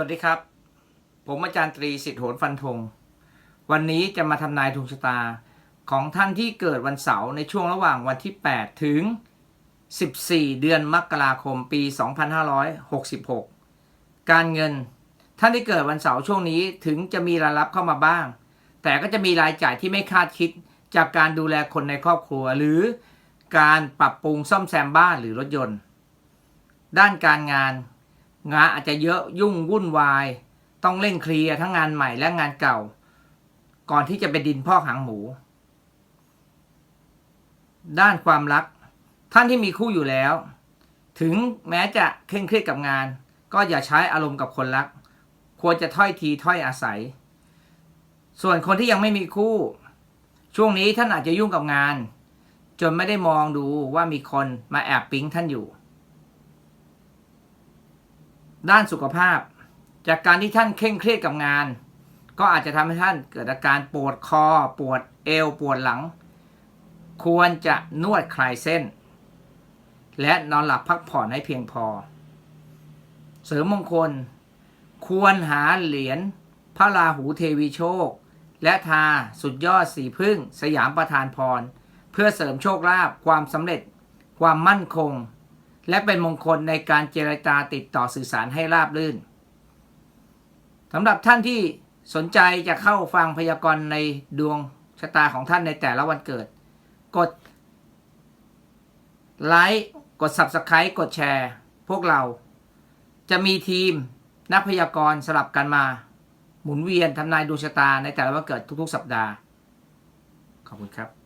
วัสดีครับ ผมอาจารย์ตรีสิทธิโหนฟันธง วันนี้จะมาทำนายดวงชะตาของท่านที่เกิดวันเสาร์ในช่วงระหว่างวันที่ 8 ถึง 14 เดือนมกราคมปี 2566 การเงิน ท่านที่เกิดวันเสาร์ช่วงนี้ถึงจะมีรายรับเข้ามาบ้าง แต่ก็จะมีรายจ่ายที่ไม่คาดคิดจากการดูแลคนในครอบครัว หรือการปรับปรุงซ่อมแซมบ้านหรือรถยนต์ ด้านการงาน งานอาจจะเยอะยุ่งวุ่นวาย ต้องเร่งเคลียร์ทั้งงานใหม่และงานเก่า ก่อนที่จะไปดินพ่อหางหมู ด้านความรัก ท่านที่มีคู่อยู่แล้ว ถึงแม้จะเคร่งเครียดกับงาน ก็อย่าใช้อารมณ์กับคนรัก ควรจะถ้อยทีถ้อยอาศัย ส่วนคนที่ยังไม่มีคู่ ช่วงนี้ท่านอาจจะยุ่งกับงาน จนไม่ได้มองดูว่ามีคนมาแอบปิ๊งท่านอยู่ ด้านสุขภาพ จากการที่ท่านเคร่งเครียดกับงาน ก็อาจจะทำให้ท่านเกิดอาการปวดคอ ปวดเอว ปวดหลัง ควรจะนวดคลายเส้น และนอนหลับพักผ่อนให้เพียงพอ เสริมมงคล ควรหาเหรียญพระราหูเทวีโชค และทาสุดยอดสีพึ่ง สยามประทานพร เพื่อเสริมโชคลาภความสำเร็จ ความมั่นคง และเป็นมงคลในการเจรจาติดต่อสื่อสารให้ราบรื่นสำหรับท่านที่สนใจจะเข้าฟังพยากรณ์ในดวงชะตาของท่านในแต่ละวันเกิด กดไลค์กด Subscribe กดแชร์ พวกเราจะมีทีมนักพยากรณ์สลับกันมา หมุนเวียนทำนายดวงชะตาในแต่ละวันเกิดทุกๆ สัปดาห์ ขอบคุณครับ